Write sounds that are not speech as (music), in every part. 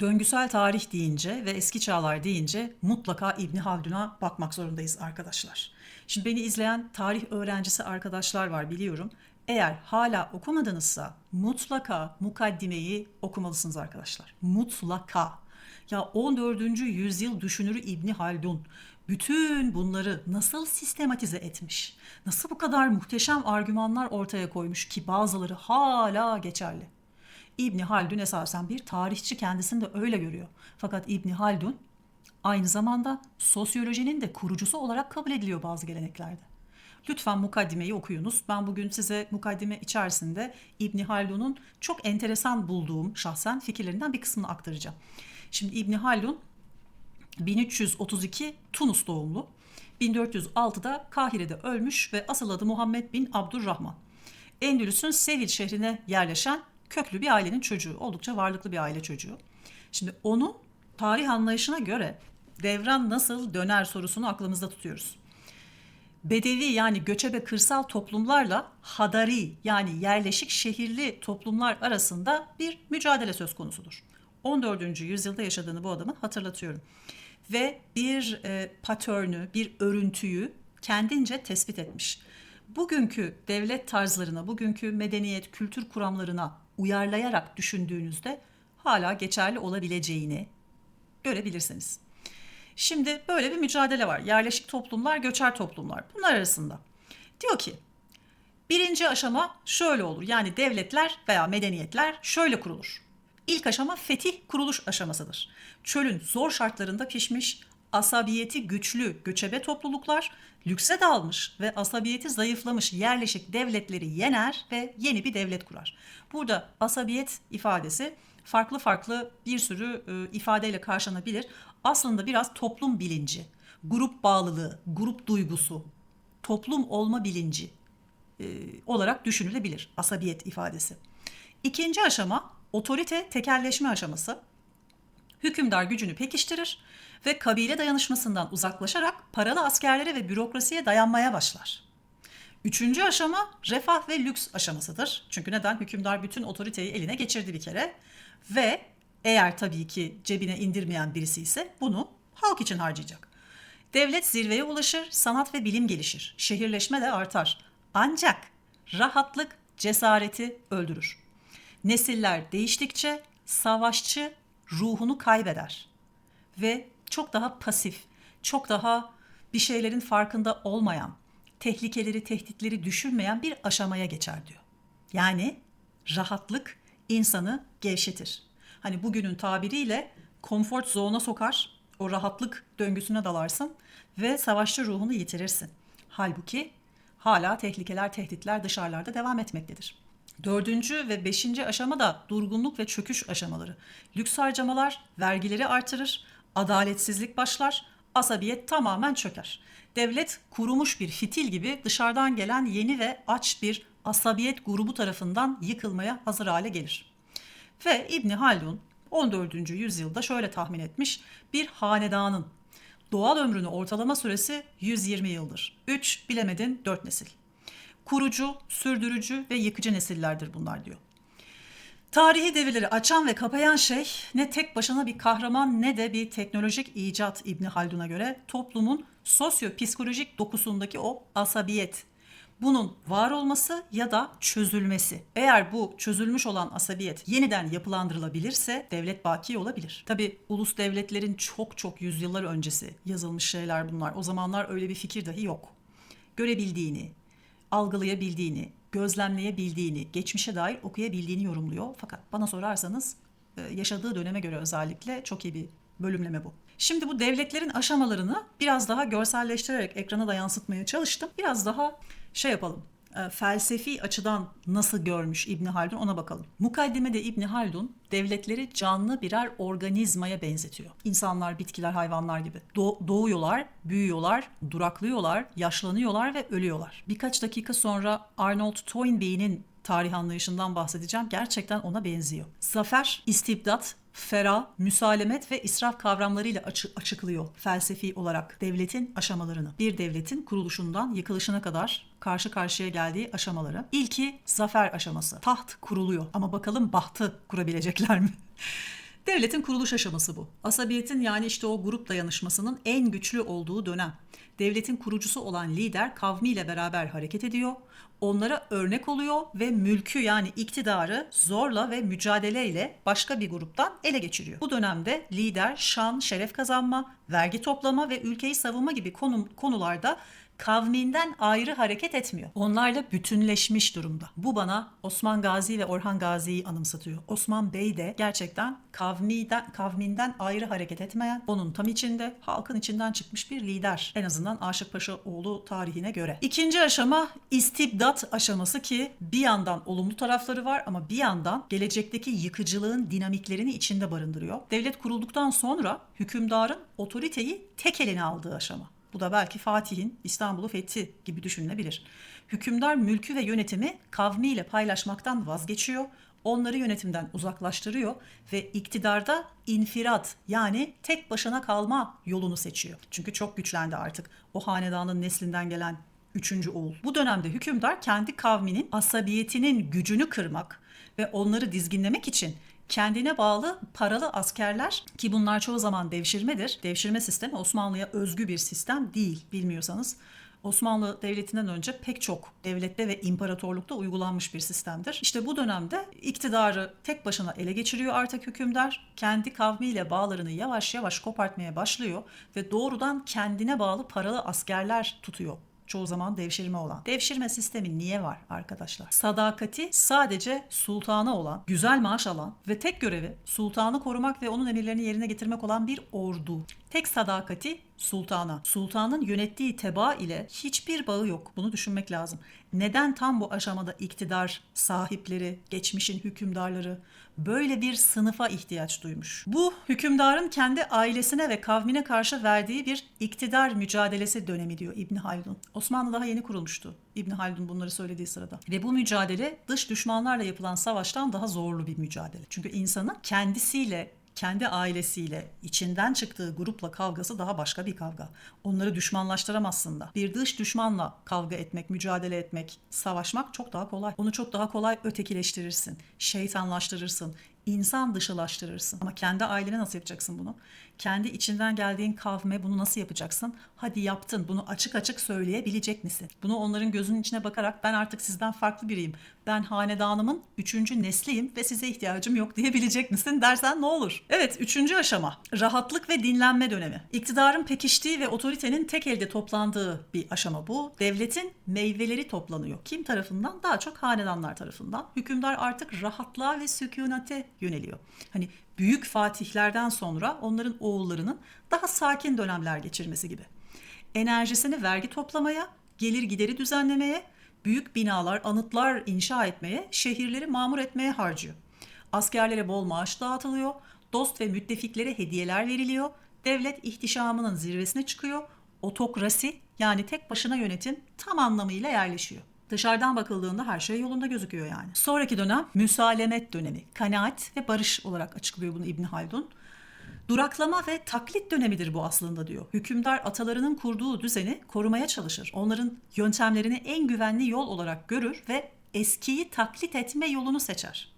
Döngüsel tarih deyince ve eski çağlar deyince mutlaka İbni Haldun'a bakmak zorundayız arkadaşlar. Şimdi beni izleyen tarih öğrencisi arkadaşlar var biliyorum. Eğer hala okumadınızsa mutlaka mukaddimeyi okumalısınız arkadaşlar. Mutlaka. Ya 14. yüzyıl düşünürü İbni Haldun bütün bunları nasıl sistematize etmiş? Nasıl bu kadar muhteşem argümanlar ortaya koymuş ki bazıları hala geçerli? İbni Haldun esasen bir tarihçi kendisini de öyle görüyor. Fakat İbni Haldun aynı zamanda sosyolojinin de kurucusu olarak kabul ediliyor bazı geleneklerde. Lütfen mukaddimeyi okuyunuz. Ben bugün size mukaddime içerisinde İbni Haldun'un çok enteresan bulduğum şahsen fikirlerinden bir kısmını aktaracağım. Şimdi İbni Haldun 1332 Tunus doğumlu. 1406'da Kahire'de ölmüş ve asıl adı Muhammed bin Abdurrahman. Endülüs'ün Sevil şehrine yerleşen köklü bir ailenin çocuğu. Oldukça varlıklı bir aile çocuğu. Şimdi onun tarih anlayışına göre devran nasıl döner sorusunu aklımızda tutuyoruz. Bedevi yani göçebe kırsal toplumlarla hadari yani yerleşik şehirli toplumlar arasında bir mücadele söz konusudur. 14. yüzyılda yaşadığını bu adamın hatırlatıyorum. Ve bir e, patörnü, bir örüntüyü kendince tespit etmiş. Bugünkü devlet tarzlarına, bugünkü medeniyet, kültür kuramlarına uyarlayarak düşündüğünüzde hala geçerli olabileceğini görebilirsiniz. Şimdi böyle bir mücadele var. Yerleşik toplumlar, göçer toplumlar. Bunlar arasında. Diyor ki birinci aşama şöyle olur. Yani devletler veya medeniyetler şöyle kurulur. İlk aşama fetih kuruluş aşamasıdır. Çölün zor şartlarında pişmiş, asabiyeti güçlü göçebe topluluklar lükse dalmış ve asabiyeti zayıflamış yerleşik devletleri yener ve yeni bir devlet kurar. Burada asabiyet ifadesi farklı farklı bir sürü e, ifadeyle karşılanabilir. Aslında biraz toplum bilinci, grup bağlılığı, grup duygusu, toplum olma bilinci e, olarak düşünülebilir asabiyet ifadesi. İkinci aşama otorite tekelleşme aşaması. Hükümdar gücünü pekiştirir ve kabile dayanışmasından uzaklaşarak paralı askerlere ve bürokrasiye dayanmaya başlar. Üçüncü aşama refah ve lüks aşamasıdır. Çünkü neden? Hükümdar bütün otoriteyi eline geçirdi bir kere ve eğer tabii ki cebine indirmeyen birisi ise bunu halk için harcayacak. Devlet zirveye ulaşır, sanat ve bilim gelişir. Şehirleşme de artar. Ancak rahatlık cesareti öldürür. Nesiller değiştikçe savaşçı ruhunu kaybeder ve çok daha pasif, çok daha bir şeylerin farkında olmayan, tehlikeleri, tehditleri düşürmeyen bir aşamaya geçer diyor. Yani rahatlık insanı gevşetir. Hani bugünün tabiriyle comfort zone'a sokar, o rahatlık döngüsüne dalarsın ve savaşçı ruhunu yitirirsin. Halbuki hala tehlikeler, tehditler dışarılarda devam etmektedir. Dördüncü ve beşinci aşama da durgunluk ve çöküş aşamaları. Lüks harcamalar vergileri artırır, adaletsizlik başlar, asabiyet tamamen çöker. Devlet kurumuş bir fitil gibi dışarıdan gelen yeni ve aç bir asabiyet grubu tarafından yıkılmaya hazır hale gelir. Ve İbni Haldun 14. yüzyılda şöyle tahmin etmiş bir hanedanın doğal ömrünü ortalama süresi 120 yıldır. 3 bilemedin 4 nesil. Kurucu, sürdürücü ve yıkıcı nesillerdir bunlar diyor. Tarihi devirleri açan ve kapayan şey ne tek başına bir kahraman ne de bir teknolojik icat İbni Haldun'a göre toplumun sosyo-psikolojik dokusundaki o asabiyet. Bunun var olması ya da çözülmesi. Eğer bu çözülmüş olan asabiyet yeniden yapılandırılabilirse devlet baki olabilir. Tabi ulus devletlerin çok çok yüzyıllar öncesi yazılmış şeyler bunlar. O zamanlar öyle bir fikir dahi yok. Görebildiğini, algılayabildiğini, gözlemleyebildiğini, geçmişe dair okuyabildiğini yorumluyor. Fakat bana sorarsanız e, yaşadığı döneme göre özellikle çok iyi bir bölümleme bu. Şimdi bu devletlerin aşamalarını biraz daha görselleştirerek ekrana da yansıtmaya çalıştım. Biraz daha şey yapalım. E, felsefi açıdan nasıl görmüş İbni Haldun ona bakalım. Mukaddimede İbni Haldun devletleri canlı birer organizmaya benzetiyor. İnsanlar, bitkiler, hayvanlar gibi. Do- doğuyorlar, büyüyorlar, duraklıyorlar, yaşlanıyorlar ve ölüyorlar. Birkaç dakika sonra Arnold Toynbee'nin tarih anlayışından bahsedeceğim. Gerçekten ona benziyor. Zafer, istibdat, ferah, müsalemet ve israf kavramlarıyla açı- açıklıyor felsefi olarak devletin aşamalarını. Bir devletin kuruluşundan yıkılışına kadar karşı karşıya geldiği aşamaları. İlki zafer aşaması. Taht kuruluyor ama bakalım bahtı kurabilecekler mi? (laughs) Devletin kuruluş aşaması bu. Asabiyetin yani işte o grup dayanışmasının en güçlü olduğu dönem. Devletin kurucusu olan lider kavmiyle beraber hareket ediyor. Onlara örnek oluyor ve mülkü yani iktidarı zorla ve mücadeleyle başka bir gruptan ele geçiriyor. Bu dönemde lider şan, şeref kazanma, vergi toplama ve ülkeyi savunma gibi konu, konularda kavminden ayrı hareket etmiyor. Onlarla bütünleşmiş durumda. Bu bana Osman Gazi ve Orhan Gazi'yi anımsatıyor. Osman Bey de gerçekten kavmiden, kavminden ayrı hareket etmeyen, onun tam içinde, halkın içinden çıkmış bir lider. En azından Aşık Paşa oğlu tarihine göre. İkinci aşama istibdat aşaması ki bir yandan olumlu tarafları var ama bir yandan gelecekteki yıkıcılığın dinamiklerini içinde barındırıyor. Devlet kurulduktan sonra hükümdarın otoriteyi tek eline aldığı aşama. Bu da belki Fatih'in İstanbul'u fethi gibi düşünülebilir. Hükümdar mülkü ve yönetimi kavmiyle paylaşmaktan vazgeçiyor. Onları yönetimden uzaklaştırıyor ve iktidarda infirat yani tek başına kalma yolunu seçiyor. Çünkü çok güçlendi artık o hanedanın neslinden gelen üçüncü oğul. Bu dönemde hükümdar kendi kavminin asabiyetinin gücünü kırmak ve onları dizginlemek için kendine bağlı paralı askerler ki bunlar çoğu zaman devşirmedir. Devşirme sistemi Osmanlı'ya özgü bir sistem değil bilmiyorsanız. Osmanlı Devleti'nden önce pek çok devlette ve imparatorlukta uygulanmış bir sistemdir. İşte bu dönemde iktidarı tek başına ele geçiriyor artık hükümdar. Kendi kavmiyle bağlarını yavaş yavaş kopartmaya başlıyor ve doğrudan kendine bağlı paralı askerler tutuyor çoğu zaman devşirme olan. Devşirme sistemi niye var arkadaşlar? Sadakati sadece sultana olan, güzel maaş alan ve tek görevi sultanı korumak ve onun emirlerini yerine getirmek olan bir ordu. Tek sadakati sultana. Sultanın yönettiği teba ile hiçbir bağı yok. Bunu düşünmek lazım. Neden tam bu aşamada iktidar sahipleri, geçmişin hükümdarları böyle bir sınıfa ihtiyaç duymuş? Bu hükümdarın kendi ailesine ve kavmine karşı verdiği bir iktidar mücadelesi dönemi diyor İbn Haldun. Osmanlı daha yeni kurulmuştu. İbn Haldun bunları söylediği sırada. Ve bu mücadele dış düşmanlarla yapılan savaştan daha zorlu bir mücadele. Çünkü insanın kendisiyle kendi ailesiyle, içinden çıktığı grupla kavgası daha başka bir kavga. Onları düşmanlaştıramazsın da. Bir dış düşmanla kavga etmek, mücadele etmek, savaşmak çok daha kolay. Onu çok daha kolay ötekileştirirsin, şeytanlaştırırsın, insan dışılaştırırsın. Ama kendi ailene nasıl yapacaksın bunu? Kendi içinden geldiğin kavme bunu nasıl yapacaksın? Hadi yaptın. Bunu açık açık söyleyebilecek misin? Bunu onların gözünün içine bakarak ben artık sizden farklı biriyim. Ben hanedanımın üçüncü nesliyim ve size ihtiyacım yok diyebilecek misin dersen ne olur? Evet üçüncü aşama. Rahatlık ve dinlenme dönemi. İktidarın pekiştiği ve otoritenin tek elde toplandığı bir aşama bu. Devletin meyveleri toplanıyor. Kim tarafından? Daha çok hanedanlar tarafından. Hükümdar artık rahatlığa ve sükunete yöneliyor. Hani büyük fatihlerden sonra onların oğullarının daha sakin dönemler geçirmesi gibi. Enerjisini vergi toplamaya, gelir gideri düzenlemeye, büyük binalar, anıtlar inşa etmeye, şehirleri mamur etmeye harcıyor. Askerlere bol maaş dağıtılıyor, dost ve müttefiklere hediyeler veriliyor, devlet ihtişamının zirvesine çıkıyor, otokrasi yani tek başına yönetim tam anlamıyla yerleşiyor. Dışarıdan bakıldığında her şey yolunda gözüküyor yani. Sonraki dönem müsalemet dönemi. Kanaat ve barış olarak açıklıyor bunu İbn Haldun. Duraklama ve taklit dönemidir bu aslında diyor. Hükümdar atalarının kurduğu düzeni korumaya çalışır. Onların yöntemlerini en güvenli yol olarak görür ve eskiyi taklit etme yolunu seçer.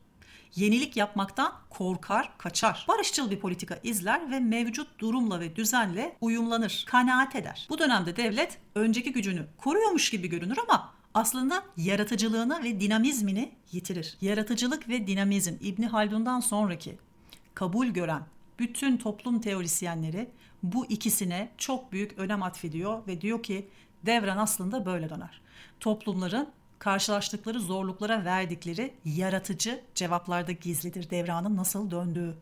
Yenilik yapmaktan korkar, kaçar. Barışçıl bir politika izler ve mevcut durumla ve düzenle uyumlanır, kanaat eder. Bu dönemde devlet önceki gücünü koruyormuş gibi görünür ama aslında yaratıcılığını ve dinamizmini yitirir. Yaratıcılık ve dinamizm İbni Haldun'dan sonraki kabul gören bütün toplum teorisyenleri bu ikisine çok büyük önem atfediyor ve diyor ki devran aslında böyle döner. Toplumların karşılaştıkları zorluklara verdikleri yaratıcı cevaplarda gizlidir devranın nasıl döndüğü.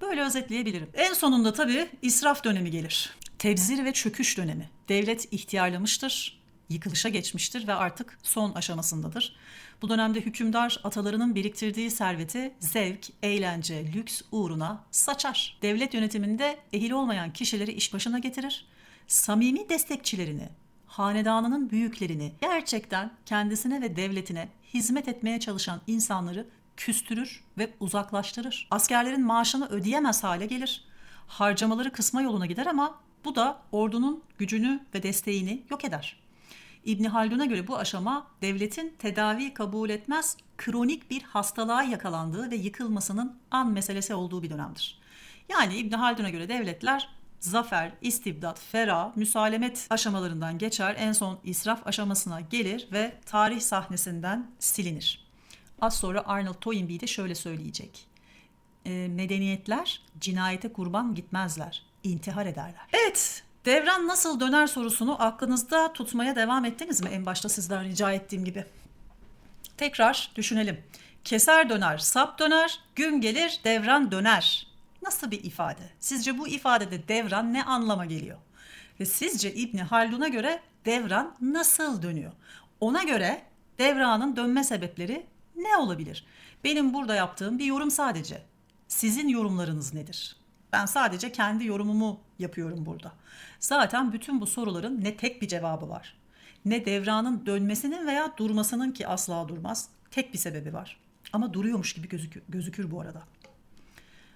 Böyle özetleyebilirim. En sonunda tabii israf dönemi gelir. Tebzir ve çöküş dönemi. Devlet ihtiyarlamıştır, yıkılışa geçmiştir ve artık son aşamasındadır. Bu dönemde hükümdar atalarının biriktirdiği serveti zevk, eğlence, lüks uğruna saçar. Devlet yönetiminde ehil olmayan kişileri iş başına getirir. Samimi destekçilerini, hanedanının büyüklerini, gerçekten kendisine ve devletine hizmet etmeye çalışan insanları küstürür ve uzaklaştırır. Askerlerin maaşını ödeyemez hale gelir. Harcamaları kısma yoluna gider ama bu da ordunun gücünü ve desteğini yok eder. İbni Haldun'a göre bu aşama devletin tedavi kabul etmez kronik bir hastalığa yakalandığı ve yıkılmasının an meselesi olduğu bir dönemdir. Yani İbni Haldun'a göre devletler zafer, istibdat, ferah, müsalemet aşamalarından geçer. En son israf aşamasına gelir ve tarih sahnesinden silinir. Az sonra Arnold Toynbee de şöyle söyleyecek. E, medeniyetler cinayete kurban gitmezler, intihar ederler. Evet, devran nasıl döner sorusunu aklınızda tutmaya devam ettiniz mi en başta sizden rica ettiğim gibi? Tekrar düşünelim. Keser döner, sap döner, gün gelir, devran döner. Nasıl bir ifade? Sizce bu ifadede devran ne anlama geliyor? Ve sizce İbni Haldun'a göre devran nasıl dönüyor? Ona göre devranın dönme sebepleri ne olabilir? Benim burada yaptığım bir yorum sadece. Sizin yorumlarınız nedir? Ben sadece kendi yorumumu yapıyorum burada. Zaten bütün bu soruların ne tek bir cevabı var. Ne devranın dönmesinin veya durmasının ki asla durmaz. Tek bir sebebi var. Ama duruyormuş gibi gözükür, gözükür bu arada.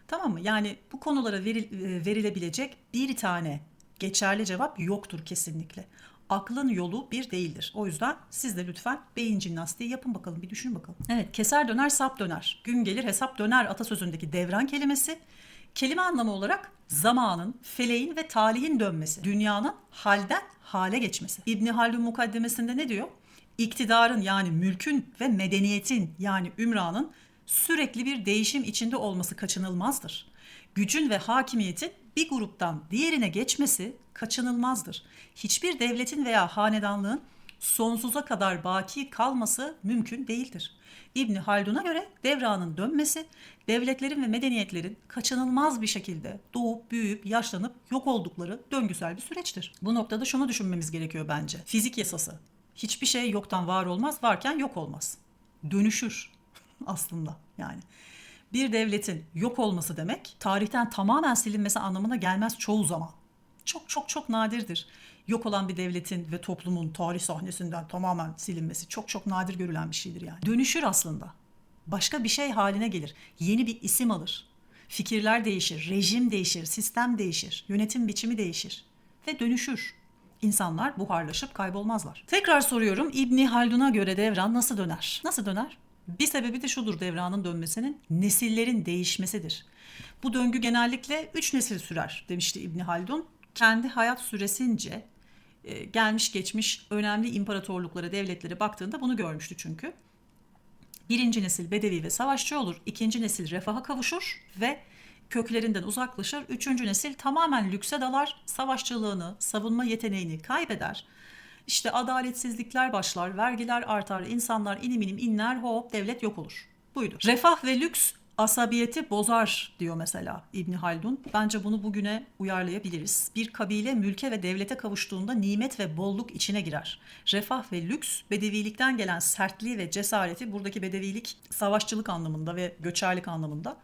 Tamam mı? Yani bu konulara veril, e, verilebilecek bir tane geçerli cevap yoktur kesinlikle. Aklın yolu bir değildir. O yüzden siz de lütfen beyin jimnastiği yapın bakalım, bir düşünün bakalım. Evet, keser döner, sap döner. Gün gelir hesap döner atasözündeki devran kelimesi kelime anlamı olarak zamanın, feleğin ve talihin dönmesi, dünyanın halden hale geçmesi. İbni Haldun mukaddemesinde ne diyor? İktidarın yani mülkün ve medeniyetin yani ümranın sürekli bir değişim içinde olması kaçınılmazdır. Gücün ve hakimiyetin bir gruptan diğerine geçmesi kaçınılmazdır. Hiçbir devletin veya hanedanlığın sonsuza kadar baki kalması mümkün değildir. İbni Haldun'a göre devranın dönmesi, devletlerin ve medeniyetlerin kaçınılmaz bir şekilde doğup, büyüyüp, yaşlanıp yok oldukları döngüsel bir süreçtir. Bu noktada şunu düşünmemiz gerekiyor bence. Fizik yasası. Hiçbir şey yoktan var olmaz, varken yok olmaz. Dönüşür (laughs) aslında yani. Bir devletin yok olması demek tarihten tamamen silinmesi anlamına gelmez çoğu zaman. Çok çok çok nadirdir. Yok olan bir devletin ve toplumun tarih sahnesinden tamamen silinmesi çok çok nadir görülen bir şeydir yani. Dönüşür aslında. Başka bir şey haline gelir. Yeni bir isim alır. Fikirler değişir, rejim değişir, sistem değişir, yönetim biçimi değişir ve dönüşür. İnsanlar buharlaşıp kaybolmazlar. Tekrar soruyorum İbni Haldun'a göre devran nasıl döner? Nasıl döner? Bir sebebi de şudur devranın dönmesinin nesillerin değişmesidir. Bu döngü genellikle üç nesil sürer demişti İbni Haldun. Kendi hayat süresince e, gelmiş geçmiş önemli imparatorluklara, devletlere baktığında bunu görmüştü çünkü. Birinci nesil bedevi ve savaşçı olur. ikinci nesil refaha kavuşur ve köklerinden uzaklaşır. Üçüncü nesil tamamen lükse dalar, savaşçılığını, savunma yeteneğini kaybeder. İşte adaletsizlikler başlar, vergiler artar, insanlar inim inim inler, hop devlet yok olur. Buydu. Refah ve lüks asabiyeti bozar diyor mesela İbni Haldun. Bence bunu bugüne uyarlayabiliriz. Bir kabile mülke ve devlete kavuştuğunda nimet ve bolluk içine girer. Refah ve lüks bedevilikten gelen sertliği ve cesareti buradaki bedevilik savaşçılık anlamında ve göçerlik anlamında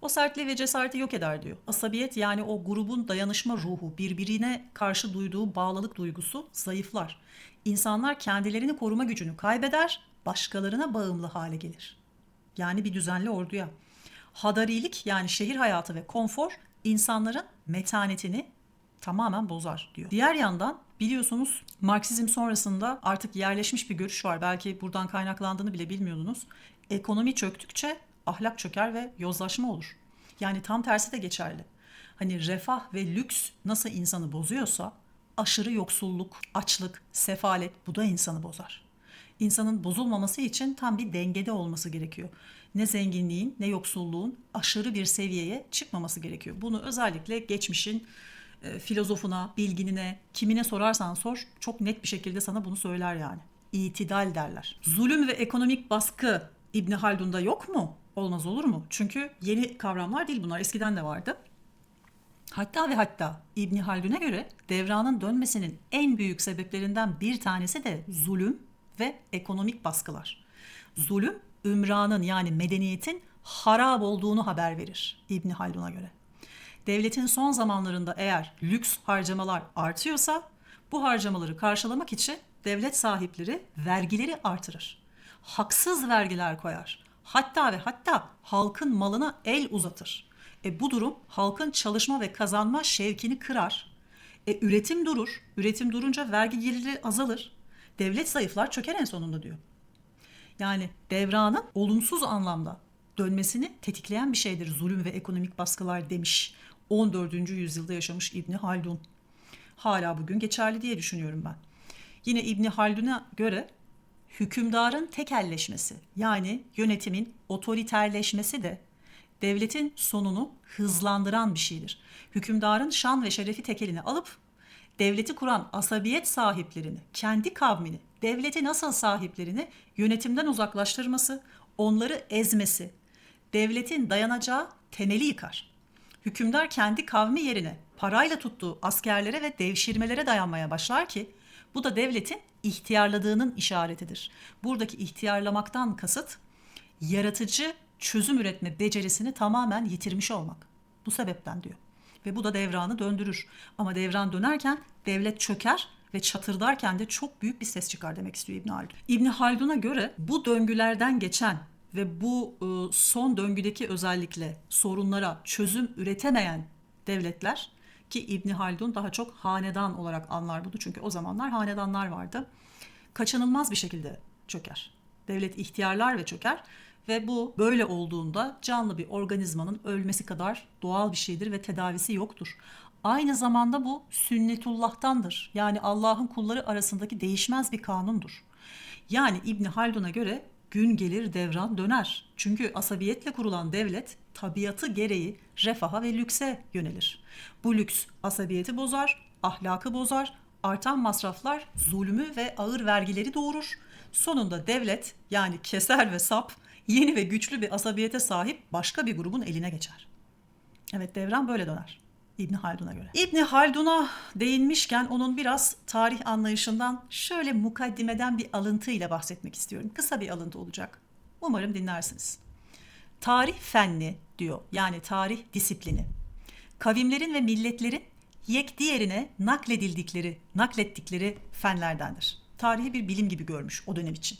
o sertliği ve cesareti yok eder diyor. Asabiyet yani o grubun dayanışma ruhu, birbirine karşı duyduğu bağlılık duygusu zayıflar. İnsanlar kendilerini koruma gücünü kaybeder, başkalarına bağımlı hale gelir. Yani bir düzenli orduya. Hadarilik yani şehir hayatı ve konfor insanların metanetini tamamen bozar diyor. Diğer yandan biliyorsunuz Marksizm sonrasında artık yerleşmiş bir görüş var. Belki buradan kaynaklandığını bile bilmiyordunuz. Ekonomi çöktükçe ahlak çöker ve yozlaşma olur. Yani tam tersi de geçerli. Hani refah ve lüks nasıl insanı bozuyorsa aşırı yoksulluk, açlık, sefalet bu da insanı bozar. İnsanın bozulmaması için tam bir dengede olması gerekiyor. Ne zenginliğin ne yoksulluğun aşırı bir seviyeye çıkmaması gerekiyor. Bunu özellikle geçmişin e, filozofuna, bilginine, kimine sorarsan sor çok net bir şekilde sana bunu söyler yani. İtidal derler. Zulüm ve ekonomik baskı İbni Haldun'da yok mu? Olmaz olur mu? Çünkü yeni kavramlar değil bunlar. Eskiden de vardı. Hatta ve hatta İbni Haldun'a göre devranın dönmesinin en büyük sebeplerinden bir tanesi de zulüm ve ekonomik baskılar. Zulüm, ümranın yani medeniyetin harap olduğunu haber verir İbni Haldun'a göre. Devletin son zamanlarında eğer lüks harcamalar artıyorsa bu harcamaları karşılamak için devlet sahipleri vergileri artırır. Haksız vergiler koyar hatta ve hatta halkın malına el uzatır. E bu durum halkın çalışma ve kazanma şevkini kırar. E üretim durur. Üretim durunca vergi geliri azalır. Devlet zayıflar çöker en sonunda diyor. Yani devranın olumsuz anlamda dönmesini tetikleyen bir şeydir zulüm ve ekonomik baskılar demiş 14. yüzyılda yaşamış İbni Haldun. Hala bugün geçerli diye düşünüyorum ben. Yine İbni Haldun'a göre hükümdarın tekelleşmesi yani yönetimin otoriterleşmesi de devletin sonunu hızlandıran bir şeydir. Hükümdarın şan ve şerefi tekeline alıp devleti kuran asabiyet sahiplerini, kendi kavmini, devleti nasıl sahiplerini yönetimden uzaklaştırması, onları ezmesi, devletin dayanacağı temeli yıkar. Hükümdar kendi kavmi yerine parayla tuttuğu askerlere ve devşirmelere dayanmaya başlar ki bu da devletin ihtiyarladığının işaretidir. Buradaki ihtiyarlamaktan kasıt yaratıcı çözüm üretme becerisini tamamen yitirmiş olmak. Bu sebepten diyor. Ve bu da devranı döndürür. Ama devran dönerken devlet çöker ve çatırdarken de çok büyük bir ses çıkar demek istiyor İbn Haldun. İbn Haldun'a göre bu döngülerden geçen ve bu e, son döngüdeki özellikle sorunlara çözüm üretemeyen devletler ki İbn Haldun daha çok hanedan olarak anlar bunu çünkü o zamanlar hanedanlar vardı. Kaçınılmaz bir şekilde çöker. Devlet ihtiyarlar ve çöker ve bu böyle olduğunda canlı bir organizmanın ölmesi kadar doğal bir şeydir ve tedavisi yoktur. Aynı zamanda bu sünnetullah'tandır. Yani Allah'ın kulları arasındaki değişmez bir kanundur. Yani İbni Haldun'a göre gün gelir devran döner. Çünkü asabiyetle kurulan devlet tabiatı gereği refaha ve lükse yönelir. Bu lüks asabiyeti bozar, ahlakı bozar, artan masraflar zulmü ve ağır vergileri doğurur. Sonunda devlet yani keser ve sap yeni ve güçlü bir asabiyete sahip başka bir grubun eline geçer. Evet devran böyle döner. İbni Haldun'a göre. İbni Haldun'a değinmişken onun biraz tarih anlayışından şöyle mukaddimeden bir alıntı ile bahsetmek istiyorum. Kısa bir alıntı olacak. Umarım dinlersiniz. Tarih fenni diyor. Yani tarih disiplini. Kavimlerin ve milletlerin yek diğerine nakledildikleri, naklettikleri fenlerdendir. Tarihi bir bilim gibi görmüş o dönem için.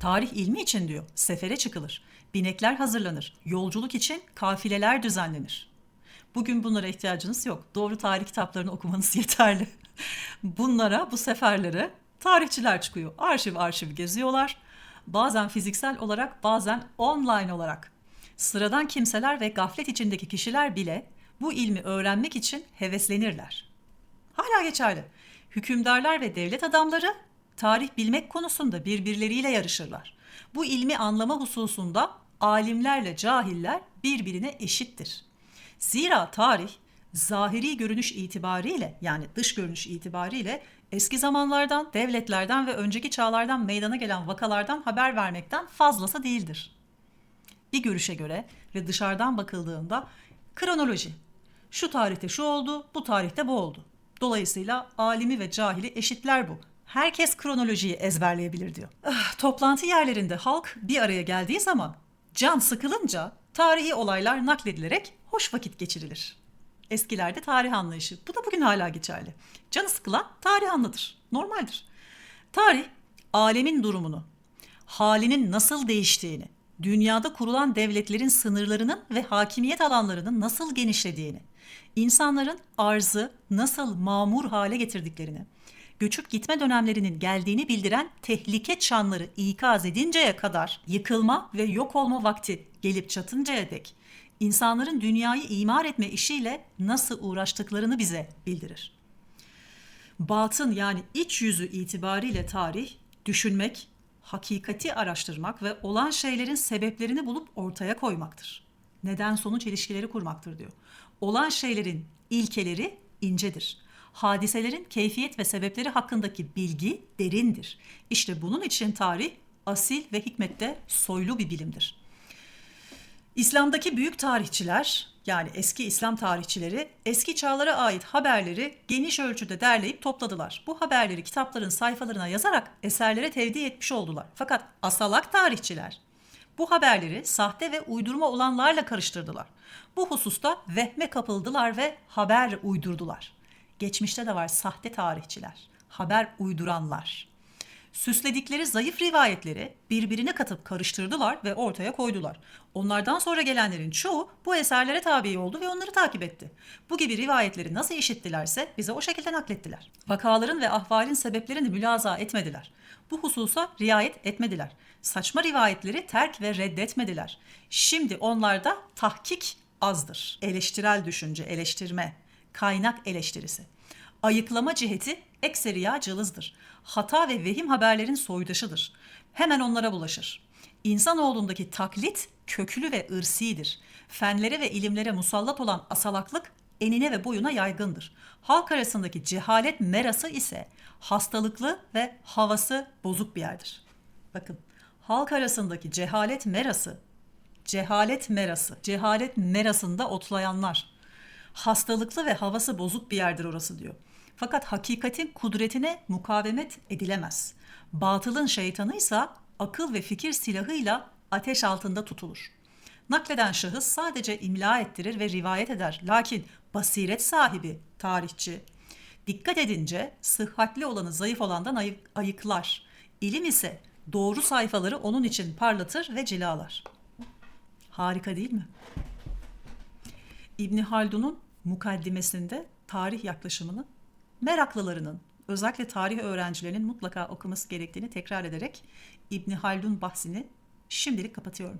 Tarih ilmi için diyor sefere çıkılır. Binekler hazırlanır. Yolculuk için kafileler düzenlenir. Bugün bunlara ihtiyacınız yok. Doğru tarih kitaplarını okumanız (laughs) yeterli. Bunlara, bu seferlere tarihçiler çıkıyor. Arşiv arşiv geziyorlar. Bazen fiziksel olarak, bazen online olarak. Sıradan kimseler ve gaflet içindeki kişiler bile bu ilmi öğrenmek için heveslenirler. Hala geçerli. Hükümdarlar ve devlet adamları tarih bilmek konusunda birbirleriyle yarışırlar. Bu ilmi anlama hususunda alimlerle cahiller birbirine eşittir. Zira tarih zahiri görünüş itibariyle yani dış görünüş itibariyle eski zamanlardan, devletlerden ve önceki çağlardan meydana gelen vakalardan haber vermekten fazlası değildir. Bir görüşe göre ve dışarıdan bakıldığında kronoloji. Şu tarihte şu oldu, bu tarihte bu oldu. Dolayısıyla alimi ve cahili eşitler bu. Herkes kronolojiyi ezberleyebilir diyor. Ah, toplantı yerlerinde halk bir araya geldiği zaman can sıkılınca tarihi olaylar nakledilerek hoş vakit geçirilir. Eskilerde tarih anlayışı. Bu da bugün hala geçerli. Canı sıkılan tarih anlatır. Normaldir. Tarih alemin durumunu, halinin nasıl değiştiğini, dünyada kurulan devletlerin sınırlarının ve hakimiyet alanlarının nasıl genişlediğini, insanların arzı nasıl mamur hale getirdiklerini, göçüp gitme dönemlerinin geldiğini bildiren tehlike çanları ikaz edinceye kadar yıkılma ve yok olma vakti gelip çatıncaya dek insanların dünyayı imar etme işiyle nasıl uğraştıklarını bize bildirir. Batın yani iç yüzü itibariyle tarih düşünmek, hakikati araştırmak ve olan şeylerin sebeplerini bulup ortaya koymaktır. Neden sonuç ilişkileri kurmaktır diyor. Olan şeylerin ilkeleri incedir. Hadiselerin keyfiyet ve sebepleri hakkındaki bilgi derindir. İşte bunun için tarih asil ve hikmette soylu bir bilimdir. İslam'daki büyük tarihçiler yani eski İslam tarihçileri eski çağlara ait haberleri geniş ölçüde derleyip topladılar. Bu haberleri kitapların sayfalarına yazarak eserlere tevdi etmiş oldular. Fakat asalak tarihçiler bu haberleri sahte ve uydurma olanlarla karıştırdılar. Bu hususta vehme kapıldılar ve haber uydurdular. Geçmişte de var sahte tarihçiler, haber uyduranlar. Süsledikleri zayıf rivayetleri birbirine katıp karıştırdılar ve ortaya koydular. Onlardan sonra gelenlerin çoğu bu eserlere tabi oldu ve onları takip etti. Bu gibi rivayetleri nasıl işittilerse bize o şekilde naklettiler. Vakaların ve ahvalin sebeplerini mülaza etmediler. Bu hususa riayet etmediler. Saçma rivayetleri terk ve reddetmediler. Şimdi onlarda tahkik azdır. Eleştirel düşünce, eleştirme, kaynak eleştirisi. Ayıklama ciheti ekseriya cılızdır. Hata ve vehim haberlerin soydaşıdır. Hemen onlara bulaşır. İnsanoğlundaki taklit köklü ve ırsidir. Fenlere ve ilimlere musallat olan asalaklık enine ve boyuna yaygındır. Halk arasındaki cehalet merası ise hastalıklı ve havası bozuk bir yerdir. Bakın, halk arasındaki cehalet merası, cehalet merası, cehalet merasında otlayanlar, hastalıklı ve havası bozuk bir yerdir orası diyor. Fakat hakikatin kudretine mukavemet edilemez. Batılın şeytanıysa akıl ve fikir silahıyla ateş altında tutulur. Nakleden şahıs sadece imla ettirir ve rivayet eder. Lakin basiret sahibi, tarihçi, dikkat edince sıhhatli olanı zayıf olandan ayık- ayıklar. İlim ise doğru sayfaları onun için parlatır ve cilalar. Harika değil mi? İbni Haldun'un mukaddimesinde tarih yaklaşımını meraklılarının, özellikle tarih öğrencilerinin mutlaka okuması gerektiğini tekrar ederek İbni Haldun bahsini şimdilik kapatıyorum.